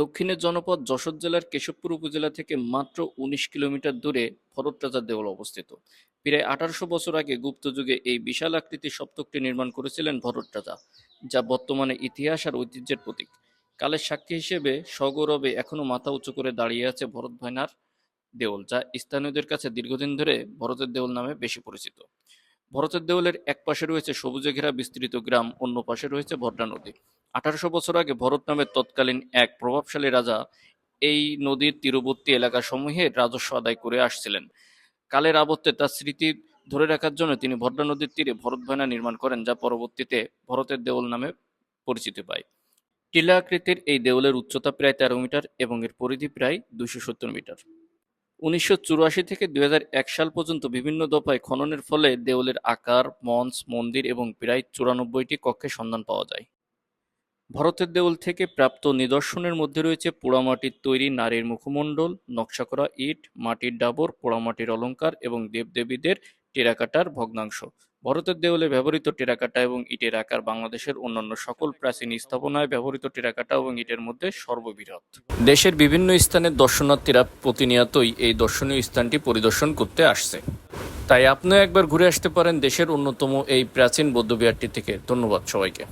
দক্ষিণের জনপদ যশোর জেলার কেশবপুর উপজেলা থেকে মাত্র উনিশ কিলোমিটার দূরে ভরতরাজা দেউল অবস্থিত। প্রায় আঠারোশো বছর আগে গুপ্ত যুগে এই বিশাল আকৃতির সপ্তকটি নির্মাণ করেছিলেন ভরত রাজা, যা বর্তমানে ইতিহাস আর ঐতিহ্যের প্রতীক। কালের সাক্ষী হিসেবে সগৌরবে এখনও মাথা উঁচু করে দাঁড়িয়ে আছে ভরত ভাইনার দেওল যা স্থানীয়দের কাছে দীর্ঘদিন ধরে ভরতের দেওল নামে বেশি পরিচিত। ভরতের দেওলের এক পাশে রয়েছে সবুজে ঘেরা বিস্তৃত গ্রাম, অন্য পাশে রয়েছে ভদ্রা নদী। আঠারোশো বছর আগে ভরত নামের তৎকালীন এক প্রভাবশালী রাজা এই নদীর তীরবর্তী এলাকাসমূহে রাজস্ব আদায় করে আসছিলেন। কালের আবর্তে তার স্মৃতি ধরে রাখার জন্য তিনি ভদ্রা নদীর তীরে ভরত ভয়না নির্মাণ করেন, যা পরবর্তীতে ভরতের দেউল নামে পরিচিতি পায়। টিলা আকৃতির এই দেউলের উচ্চতা প্রায় তেরো মিটার এবং এর পরিধি প্রায় দুশো সত্তর মিটার। উনিশশো চুরাশি থেকে দুই হাজার এক সাল পর্যন্ত বিভিন্ন দফায় খননের ফলে দেউলের আকার, মঞ্চ, মন্দির এবং প্রায় চুরানব্বইটি কক্ষে সন্ধান পাওয়া যায়। ভরতের দেউল থেকে প্রাপ্ত নিদর্শনের মধ্যে রয়েছে পোড়ামাটির তৈরি নারীর মুখমণ্ডল, নকশা করা ইট, মাটির ডাবর, পোড়ামাটির অলঙ্কার এবং দেবদেবীদের টেরাকাটার ভগ্নাংশ। ভরতের দেউলে ব্যবহৃত টেরাকাটা এবং ইটের আকার বাংলাদেশের অন্যান্য সকল প্রাচীন স্থাপনায় ব্যবহৃত টেরাকাটা এবং ইটের মধ্যে সর্ববৃহৎ। দেশের বিভিন্ন স্থানের দর্শনার্থীরা প্রতিনিয়তই এই দর্শনীয় স্থানটি পরিদর্শন করতে আসছে। তাই আপনিও একবার ঘুরে আসতে পারেন দেশের অন্যতম এই প্রাচীন বৌদ্ধবিহারটি থেকে। ধন্যবাদ সবাইকে।